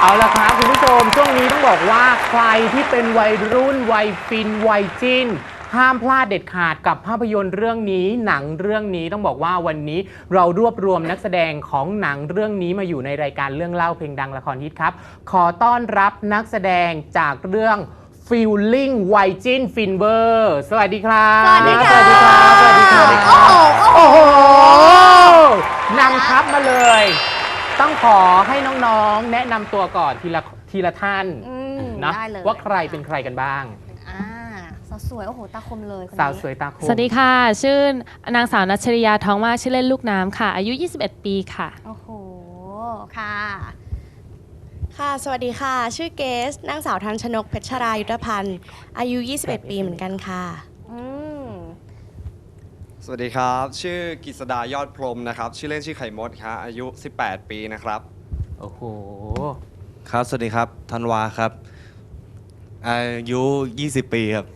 เอาละครับคุณผู้ชมช่วงนี้ต้องบอกว่าใครที่เป็นวัยรุ่นวัยฟินวัยจิ้น ห้ามพลาดเด็ดขาดกับภาพยนตร์เรื่องนี้ หนังเรื่องนี้ต้องบอกว่าวันนี้เรารวบรวมนักแสดงของหนังเรื่องนี้มาอยู่ในรายการเรื่องเล่าเพลงดังละครฮิตครับ ขอต้อนรับนักแสดงจากเรื่อง Feeling วัยจิ้นฟินเวอร์สวัสดีครับสวัสดีค่ะ สวัสดีครับสวัสดีครับโอ้โหโอ้โหนำทัพมาเลย ต้องขอให้น้องๆ แนะนำตัวก่อนทีละทีละท่านอืมนะได้เลยว่าใครเป็นใครกันบ้าง อ่าสาวสวย โอ้โห ตาคมเลยคนนี้สาวสวยตาคมสวัสดีค่ะ ชื่อนางสาวนัชริยาท้องมากชื่อเล่นลูกน้ำค่ะ อายุ 21 ปีค่ะ โอ้โห ค่ะ ค่ะ สวัสดีค่ะ ชื่อเกสนางสาวทันชนกเพชรรายุทธพันธ์ อายุ 21 ปีเหมือนกันค่ะอืม สวัสดีครับ ชื่อกิษดายอดพรหมนะครับ ชื่อเล่นชื่อไข่มดครับอายุ 18 ปีนะครับ โอ้โห ครับ สวัสดีครับธันวาครับ อายุ 20 ปีครับ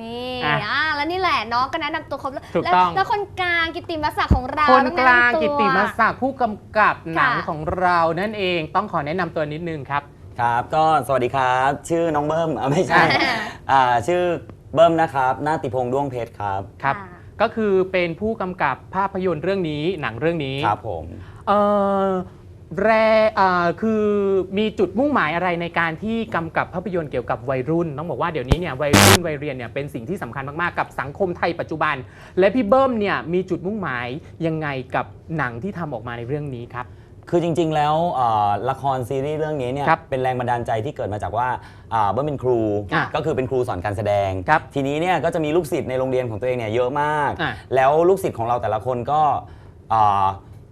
นี่อะอ่าแล้วนี่แหละน้องก็แนะนำตัวครบแล้วถูกแล้วต้อง แล้วคนกลางกิตติมศักดิ์ของเราคนต้องกแะลางนำตัวกิตติมศักดิ์ผู้กำกับหนังค่ะ ของเรานั่นเองต้องขอแนะนำตัวนิดนึงครับ ครับ ก็สวัสดีครับ ชื่อน้องเบิ้มอะไม่ใช่ อ่า ชื่อเบิ้มนะครับ นาติพงษ์ด้วงเพชรครับ ครับค่ะ ก็คือเป็นผู้กำกับภาพยนตร์เรื่องนี้หนังเรื่องนี้ครับผมเออแรเอ่อคือมีจุดมุ่งหมายอะไรในการที่กำกับภาพยนตร์เกี่ยวกับวัยรุ่น ต้องบอกว่าเดี๋ยวนี้เนี่ยวัยรุ่นวัยเรียนเนี่ยเป็นสิ่งที่สำคัญมากๆกับสังคมไทยปัจจุบัน และพี่เบิ้มเนี่ยมีจุดมุ่งหมายยังไงกับหนังที่ทำออกมาในเรื่องนี้ครับ คือจริง ๆ แล้วอ่าละครซีรีส์เรื่องนี้เนี่ยครับเป็นแรงบันดาลใจที่เกิดมาจากว่าอ่าเบิ้มเป็นครู อะก็คือเป็นครูสอนการแสดง ครับทีนี้เนี่ยก็จะมีลูกศิษย์ในโรงเรียนของตัวเองเนี่ยเยอะมาก อะแล้วลูกศิษย์ของเราแต่ละคนก็อ่า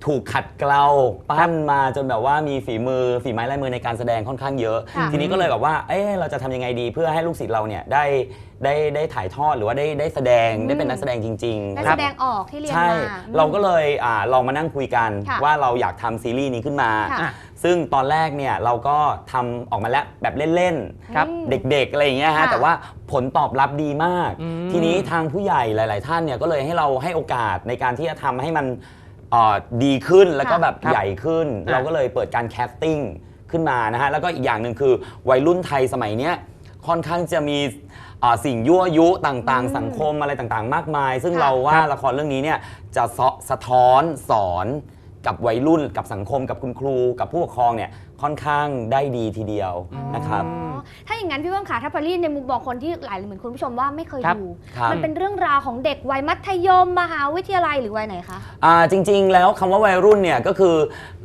ถูกขัดเกลาปั้นมาจนแบบว่ามีฝีมือฝีไม้ลายมือในการแสดงค่อนข้างเยอะ ค่ะทีนี้ก็เลยแบบว่าเอ๊ะเราจะทำยังไงดีเพื่อให้ลูกศิษย์เราเนี่ยได้ได้ได้ถ่ายทอดหรือว่าได้ได้แสดงได้เป็นนักแสดงจริงๆนักคแสรับ ดงออกที่เรียนใช่ มา เราก็เลยอ่าลองมานั่งคุยกันค่ะว่าเราอยากทำซีรีส์นี้ขึ้นมา ค่ะอะซึ่งตอนแรกเนี่ยเราก็ทำออกมาแล้วแบบเล่นครับๆเด็กๆ อะไรอย่างเงี้ยค่ะฮะแต่ว่าผลตอบรับดีมาก อืมทีนี้ทางผู้ใหญ่หลาย ๆ ท่านเนี่ยก็เลยให้เราให้โอกาสในการที่จะทำให้มัน เอ่อดีขึ้นแล้วก็แบบครับใหญ่ขึ้นอะเราก็เลยเปิดการแคสติ้งขึ้นมานะฮะแล้วก็อีกอย่างหนึ่งคือวัยรุ่นไทยสมัยเนี้ยค่อนข้างจะมีอ่าสิ่งยั่วยุต่างๆ สังคมอะไรต่างๆ มากมาย ซึ่งค่ะ เราว่าละครเรื่องนี้เนี่ยจะสะสะท้อนสอน กับวัยรุ่นกับสังคมกับคุณครู กับผู้ปกครองเนี่ยค่อนข้างได้ดีทีเดียวนะครับ อ๋อถ้าอย่างนั้นพี่เบิ้มขาถ้าพอลี่ในมุมมองคนที่หลายเหมือนคุณผู้ชมว่าไม่เคยครับดู ครับ มันเป็นเรื่องราวของเด็กวัยมัธยมมหาวิทยาลัยหรือวัยไหนคะ อ่าจริง ๆ แล้วคำว่าวัยรุ่นเนี่ยก็คือ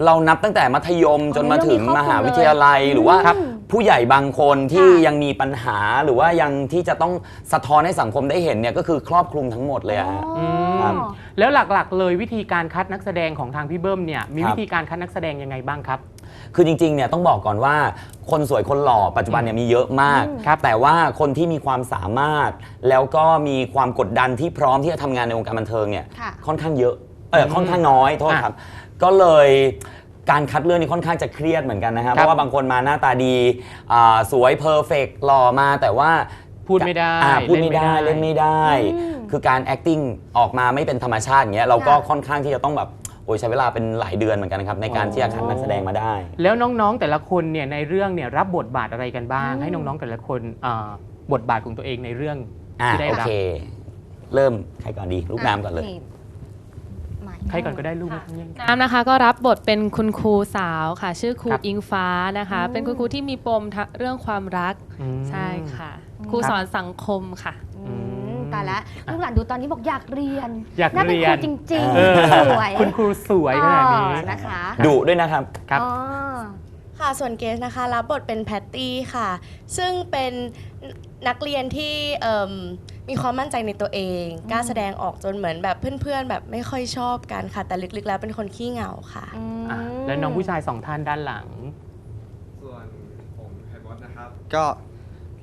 เรานับตั้งแต่มัธยมอ๋อจนมาถึงเรื่องมีครอบครัวมหาวิทยาลัยเลยหรือว่าครับ ผู้ใหญ่บางคนที่ค่ะยังมีปัญหาหรือว่ายังที่จะต้องสะท้อนให้สังคมได้เห็นเนี่ยก็คือครอบคลุมทั้งหมดเลยอะฮะอ๋อครับ แล้วหลักๆ เลยวิธีการคัดนักแสดงของทางพี่เบิ้มเนี่ยมีครับวิธีการคัดนักแสดงยังไงบ้างครับ คือจริงๆ เนี่ยต้องบอกก่อนว่าคนสวยคนหล่อปัจจุบันเนี่ยมีเยอะมากอืมครับ แต่ว่าคนที่มีความสามารถ แล้วก็มีความกดดันที่พร้อมที่จะทำงานในวงการบันเทิงเนี่ยค่ะ ค่อนข้างเยอะเออค่อนข้างน้อยโทษครับ ก็เลย การคัดเลือกนี่ค่อนข้างจะเครียดเหมือนกันนะครับ เพราะว่าบางคนมาหน้าตาดีอ่าสวยเพอร์เฟกหล่อมาแต่ว่าพูดไม่ได้อ่าพูดไม่ได้เล่เล่นนไม่ไม่ได้ได้อืมคือการ acting ออกมาไม่เป็นธรรมชาติอย่างเงี้ยเราก็ค่ะค่อนข้างที่จะต้องแบบโอ้ยใช้เวลาเป็นหลายเดือนเหมือนกันนะครับในการที่จะคัดนักแสดงมาได้ แล้วน้องๆแต่ละคนเนี่ยในเรื่องเนี่ยรับบทบาทอะไรกันบ้างอืมให้น้องๆแต่ละคนอ่าบทบาทของตัวเองในเรื่องอ่าที่ได้โอรับ เค เริ่มใครก่อนดีลูกน้ำก่อนเลยใหม่ ใครก่อนก็ได้ลูกไม่ต้องแย่งน้ำนะคะก็รับบทเป็นคุณครูสาวค่ะ ชื่อครูครับ อิงฟ้านะคะอืมเป็นคุณครูที่มีปมทะเรื่องความรักอืม ใช่ค่ะอืมครูสอนสังคมค่ะ อืมตายแล้วลูกหลานดูตอนนี้บอกอยากเรียนอยากน่าเป็นเรียครูนจริงเออๆสวยคุณครูสวยขนาดนี้ อ๋อนะคะดุด้วยนะครับ ครับ อ๋อ ค่ะ ส่วนเกสนะคะ รับบทเป็นแพตตี้ค่ะ ซึ่งเป็นนักเรียนที่เอิ่ม มีความมั่นใจในตัวเองกล้าแสดงออกจนเหมือนแบบเพื่อนๆ แบบไม่ค่อยชอบกันค่ะ แต่ลึกๆ แล้วเป็นคนขี้เหงาค่ะอืมอะแล้วน้องผู้ชายสองท่านด้านหลัง ส่วนผมไข่มดนะครับ ก็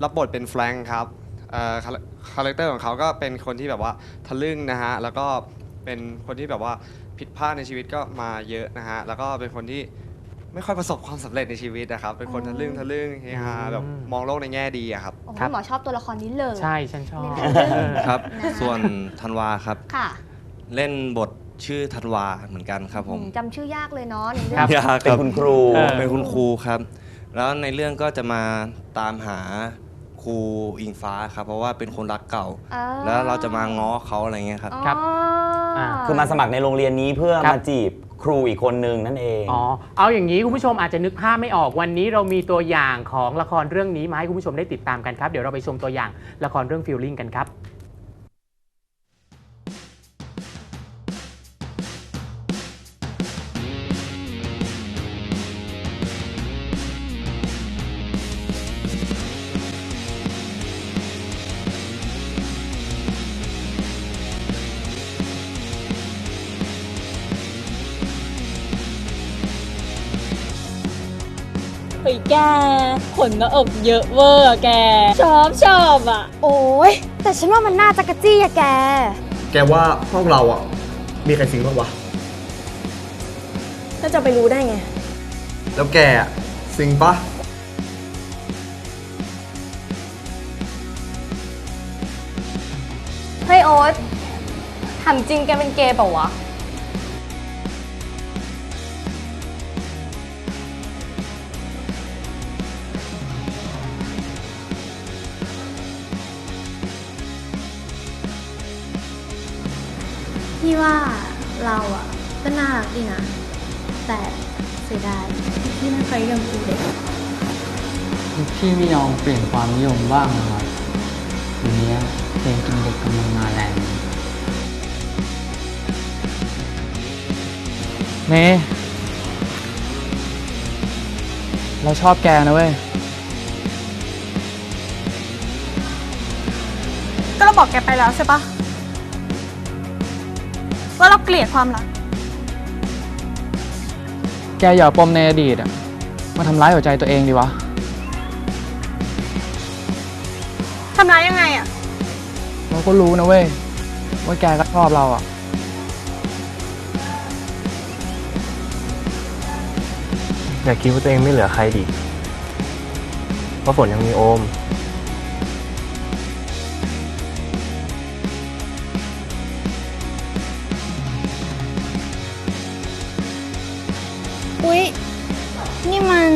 รับบทเป็นแฟรงค์ครับเอ่อคาแรคาแรคเตอร์ของเขาก็เป็นคนที่แบบว่าทะลึ่งนะฮะ แล้วก็เป็นคนที่แบบว่าผิดพลาดในชีวิตก็มาเยอะนะฮะ แล้วก็เป็นคนที่ ไม่ค่อยประสบความสำเร็จในชีวิตนะครับ เป็นคนทะลึ่งทะลึ่งเฮฮาแบบมองโลกในแง่ดีอะครับ โอ้โหครับ หมอชอบตัวละครนี้เลย ใช่ฉันชอบเล่นเรื่องเออครับ นะคะ ส่วนธันวาครับ ค่ะเล่นบทชื่อธันวาเหมือนกันครับผมจำชื่อยากเลยเนาะในเรื่ครัอบงยากเป็นคุณครู เออ เป็นคุณครูครับ แล้วในเรื่องก็จะมาตามหาครูอิงฟ้าครับ เพราะว่าเป็นคนรักเก่า อ่า แล้วเราจะมาง้อเขาอะไรเงี้ยครับครับอ๋ออาคือมาสมัครในโรงเรียนนี้เพื่อครับ มาจีบ ครูอีกคนนึงนั่นเอง อ๋อ เอาอย่างนี้คุณผู้ชมอาจจะนึกภาพไม่ออกวันนี้เรามีตัวอย่างของละครเรื่องนี้มาให้คุณผู้ชมได้ติดตามกันครับ เดี๋ยวเราไปชมตัวอย่างละครเรื่องฟิลลิ่งกันครับ ฮ้ยแกขนหน้าอกเยอะเวอร์อะแก ชอบชอบอะ โอ้ยแต่ฉันว่ามันน่าจะกระจี้อะแก แกว่าพวกเราอะ มีใครสิงบ้างวะถ้าจะไปรู้ได้ไง แล้วแกอะสิงปะเฮ้ยโอ๊ตถามจริงแกเป็นเกย์เปล่าวะ พี่ว่าเราอะ ก็น่ารักดีนะ แต่เสียดายที่พี่ไม่เคยยังกูเด็กพี่ไม่ยอมเปลี่ยนความนิยมบ้างนะครับทีนี้เพลงกินเด็กกำลังมาแรงเมย์เราชอบแกนะเว้ย ก็เราบอกแกไปแล้วใช่ปะ ว่าเราเกลียดความรัก แกอย่าเอาปมในอดีตอะมาทำร้ายหัวใจตัวเองดีวะ ทำร้ายยังไงอะ เราก็รู้นะเว้ย ว่าแกก็ชอบเราอะอย่าคิดว่าตัวเองไม่เหลือใครดิเพราะฝนยังมีโอม อุ๊ย นี่มัน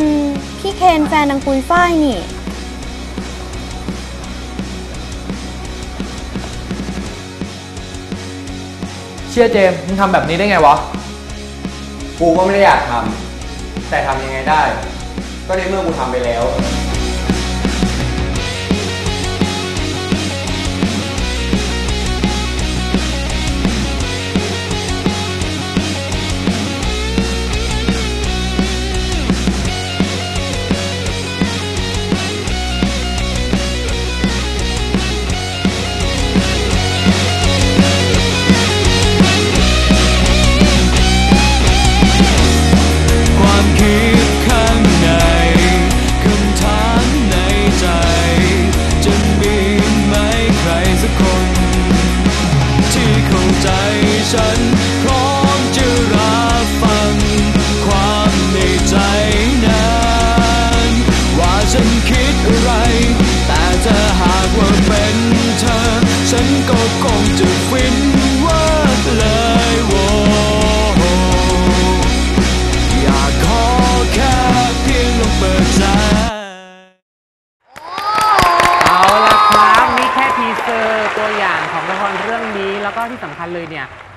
พี่เคนแฟนนางปุยฝ้ายนี่ เชื่อเจมส์มึงทำแบบนี้ได้ไงวะ กูก็ไม่ได้อยากทำแต่ทำยังไงได้ ก็ในเมื่อกูทำไปแล้ว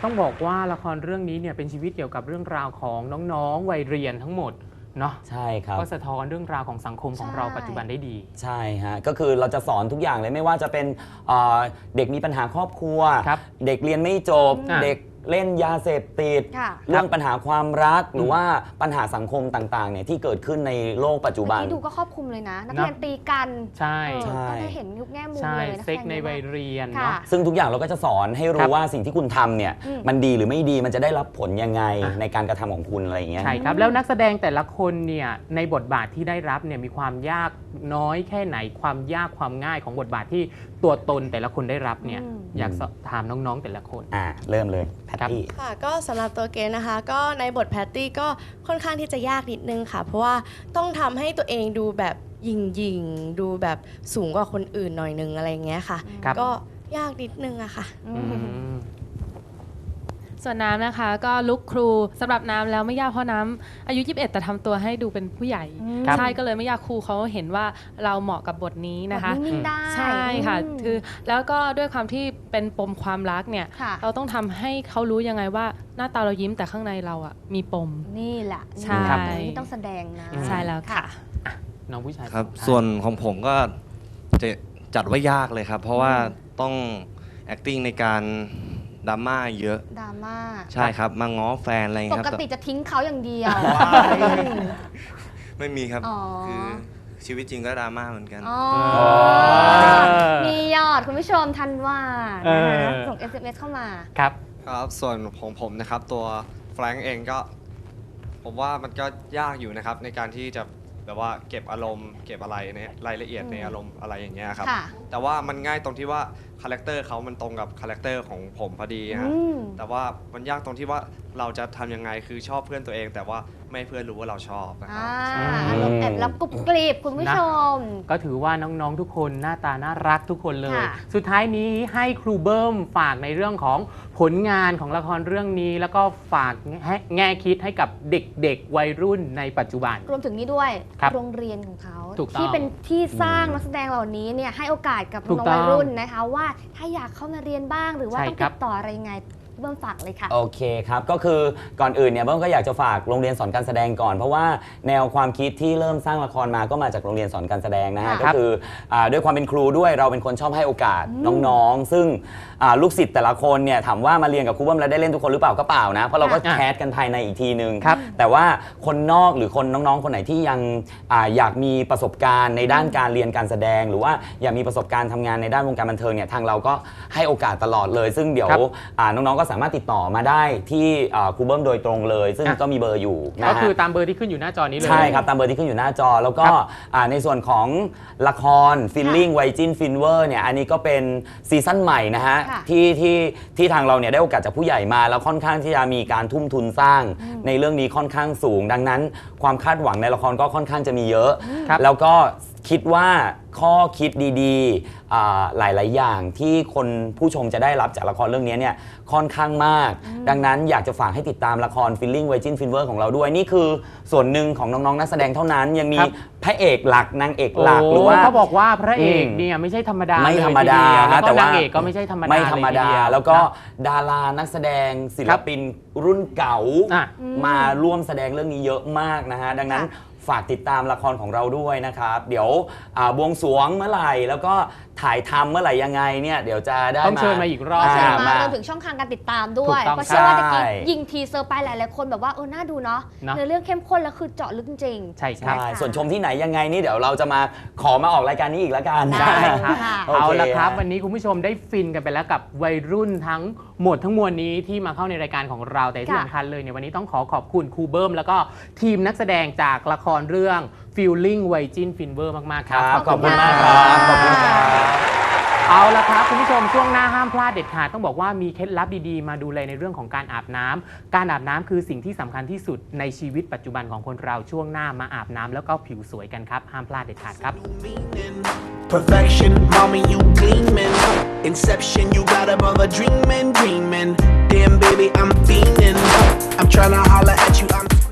ต้องบอกว่าละครเรื่องนี้เนี่ยเป็นชีวิตเกี่ยวกับเรื่องราวของน้องๆ วัยเรียนทั้งหมดเนาะใช่ครับ ก็สะท้อนเรื่องราวของสังคมของเราใช่ปัจจุบันได้ดี ใช่ฮะก็คือเราจะสอนทุกอย่างเลยไม่ว่าจะเป็นเอ่อเด็กมีปัญหาครอบครัว ครับเด็กเรียนไม่จบ อะเด็ก เล่นยาเสพติดค่ะเรื่องปัญหาความรักหรือว่าปัญหาสังคมต่างๆเนี่ยที่เกิดขึ้นในโลกปัจจุบัน ที่ดูก็ครอบคลุมเลยนะ นักเนอะเรียนตีกันใช่ เออใช่ก็ได้เห็นทุกแง่มุมใช่เลยนะเซ็กในวัยเเรียนค่ะ เนาะ ซึ่งทุกอย่างเราก็จะสอนให้ครัรู้บว่าสิ่งที่คุณทำเนี่ย อืม มันดีหรือไม่ดีมันจะได้รับผลยังไงอะ ในการกระทำของคุณอะไรอย่างเงี้ย ใช่ครับ แล้วนักแสดงแต่ละคนเนี่ยในบทบาทที่ได้รับเนี่ยมีความยากน้อยแค่ไหนความยากความง่ายของบทบาทที่ตัวตนแต่ละคนได้รับเนี่ยอืม อยากสอบถามน้องๆแต่ละคน อ่าเริ่มเลยแพตครับตี้ ค่ะก็สำหรับตัวเกณนะคะ ก็ในบทแพตตี้ก็ค่อนข้างที่จะยากนิดนึงค่ะ เพราะว่าต้องทำให้ตัวเองดูแบบยิงยิงๆดูแบบสูงกว่าคนอื่นหน่อยนึงอะไรอย่างเงี้ยค่ะ ครับ ก็ยากนิดนึงอะค่ะ อือืมม ส่วนน้ำนะคะ ก็ลุกครูสำหรับน้ำแล้วไม่ยากเพราะน้ำอายุ 21 แต่ทำตัวให้ดูเป็นผู้ใหญ่ครับ ใช่ก็เลยไม่ยากครูเขาเห็นว่าเราเหมาะกับบทนี้นะคะ แบบนิ่งๆได้ใช่ค่ะอืมคือแล้วก็ด้วยความที่เป็นปมความรักเนี่ย ค่ะ เราต้องทำให้เขารู้ยังไงว่าหน้าตาเรายิ้มแต่ข้างในเราอะมีปม นี่แหละใช่นี่แหละที่ต้องแสดงนะ ใช่แล้วค่ะ น้องผู้ชายครับสองท่าส่วนของผมก็จะจัดว่ายากเลยครับ เพราะว่าต้อง acting ในการ ดราม่าเยอะ ดราม่า ใช่ครับ มาง้อแฟนอะไรอย่างปเงี้ยคกรับติจะทิ้งเขาอย่างเดียว ไม่มีครับ อ๋อ คือชีวิตจริงก็ดราม่าเหมือนกัน อ๋ออมียอดคุณผู้ชมทันว่าเอนะอคะส่ง SMS เข้ามา ครับ ครับส่วนของผมนะครับตัวแฟรงก์เองก็ ผมว่ามันก็ยากอยู่นะครับ ในการที่จะแบบว่าเก็บอารมณ์ เก็บอะไรในรายละเอียดอืม ในอารมณ์อะไรอย่างเงี้ยครับ ค่ะ แต่ว่ามันง่ายตรงที่ว่า คาแรคเตอร์เขามันตรงกับคาแรคเตอร์ของผมพอดีฮะอืม แต่ว่ามันยากตรงที่ว่าเราจะทำยังไงคือชอบเพื่อนตัวเอง แต่ว่าไม่ให้เพื่อนรู้ว่าเราชอบนะคอ่ารับอารมณ์แอบรับกรุบกรีบคุณผู้ชม ก็ถือว่าน้องๆทุกคนหน้าตาน่ารักทุกคนเลย ค่ะ สุดท้ายนี้ให้ครูเบิ้มฝากในเรื่องของผลงานของละครเรื่องนี้ แล้วก็ฝากแง่แง่คิดให้กับเด็กๆ วัยรุ่นในปัจจุบัน รวมถึงนี้ด้วยครับโรงเรียนของเขา ถูกต้องที่เป็นที่สร้างนักแสดงเหล่านี้เนี่ยให้โอกาสกับถูกน้องต้องวัยรุ่นนะคะ ว่าถ้าอยากเข้ามาเรียนบ้างหรือว่าใช่ต้องครัติบ ดต่ออะไรยังไง เบื้องฝากเลยค่ะ โอเคครับ ก็คือก่อนอื่นเนี่ยเบิ้มก็อยากจะฝากโรงเรียนสอนการแสดงก่อน เพราะว่าแนวความคิดที่เริ่มสร้างละครมาก็มาจากโรงเรียนสอนการแสดงนะฮะค่ะก็คืออาด้วยความเป็นครูด้วยเราเป็นคนชอบให้โอกาสน้องๆ ซึ่งอ่าลูกศิษย์แต่ละคนเนี่ยถามว่ามาเรียนกับครูเบิ้มแล้วได้เล่นทุกคนหรือเปล่าก็เปล่านะ เพราะเราก็ค่ะแคสกันภายในอีกทีนึง ครับ แต่ว่าคนนอกหรือคนน้องๆ คนไหนที่ยังอาอยากมีประสบการณ์ในด้านการเรียนการแสดง หรือว่าอยากมีประสบการณ์ทำงานในด้านวงการบันเทิงเนี่ยทางเราก็ให้โอกาสตลอดเลย ซึ่งเดี๋ยวครับ อ่าน้องๆก็สามารถติดต่อมาได้ที่อ่าครูเบิ้มโดยตรงเลย ซึ่งอะก็มีเบอร์อยู่นะก็ฮะ คือตามเบอร์ที่ขึ้นอยู่หน้าจอนี้เลย ใช่ครับ ตามเบอร์ที่ขึ้นอยู่หน้าจอแล้วก็ครับอ่าในส่วนของละครฟิลลิ่งไวจินฟินเวอร์เนี่ยอันนี้ก็เป็นซีซั่นใหม่นะฮะค่ะที่ที่ที่ทางเราเนี่ยได้โอกาสจากผู้ใหญ่มา แล้วค่อนข้างที่จะมีการทุ่มทุนสร้าง ในเรื่องนี้ค่อนข้างสูง ดังนั้นความคาดหวังในละครก็ค่อนข้างจะมีเยอะ ครับ แล้วก็ คิดว่าข้อคิดดีๆอ่าหลายๆ อย่างที่คนผู้ชมจะได้รับจากละครเรื่องนี้เนี่ยค่อนข้างมาก ดังนั้นอยากจะฝากให้ติดตามละคร Feeling Virgin Fever ของเราด้วย นี่คือส่วนหนึ่งของน้อง ๆ นักแสดงเท่านั้น ยังมีครับพระเอกหลักนางเอกโอ้หลักหรือว่าเขาบอกว่าพระเอกอืมเนี่ยไม่ใช่ธรรมดาไม่ธรรมดาเลยทีเยวแล้วก็แต่ว่านางเอกก็ไม่ใช่ธรรมดาไม่ธรรมดาเยทีเยแล้วก็นะดารานักแสดงศิคลรับปินรุ่นเก่าอะมาร่วมแสดงเรื่องนี้เยอะมากนะฮะดังนั้น ฝากติดตามละครของเราด้วยนะครับ เดี๋ยวอ่าบวงสรวงเมื่อไหร่ แล้วก็ถ่ายทำเมื่อไหร่ยังไงเนี่ยเดี๋ยวจะได้ต้องเชิญมาอีกรอบก็เชิญอ่มารวมถึงช่องทางการติดตามด้วย ถูกต้องเพราะเชื่อว่าตะกี้ใช่ ยิงทีเซอร์ไปหลายๆคนแบบว่าเออน่าดูเนาะเนอะ เนื้อเรื่องเข้มข้นแล้วคือเจาะลึกจริง ใช่ครับ ใช่ส่วนชมที่ไหนยังไงนี่เดี๋ยวเราจะมาขอมาออกรายการนี้อีกแล้วกัน ได้ ครับค่ะโอเอาเคละครับฮะวันนี้คุณผู้ชมได้ฟินกันไปแล้วกับวัยรุ่นทั้งหมดทั้งมวลนี้ที่มาเข้าในรายการของเราแต่ที่ค่ะ สำคัญเลยเนี่ยวันนี้ต้องขอขอบคุณครูเบิ้มแล้วก็ทีมนักแสดงจากละครเรื่อง Feeling วัยจินฟินเวอร์มากๆครับขอบคุณมากครับขอบคุณครับเอาละ คุณผู้ชมช่วงหน้าห้ามพลาดเด็ดขาดต้องบอกว่ามีเคล็ดลับดีๆ มาดูแลในเรื่องของการอาบน้ำการอาบน้ำคือสิ่งที่สำคัญที่สุดในชีวิตปัจจุบันของคนเราช่วงหน้ามาอาบน้ำแล้วก็ผิวสวยกันครับห้ามพลาดเด็ดขาดครับ Perfection, mommy, you gleaming. Inception, you got a mother dreaming, dreaming. Damn, baby, I'm fiending. I'm tryna holler at you, I'm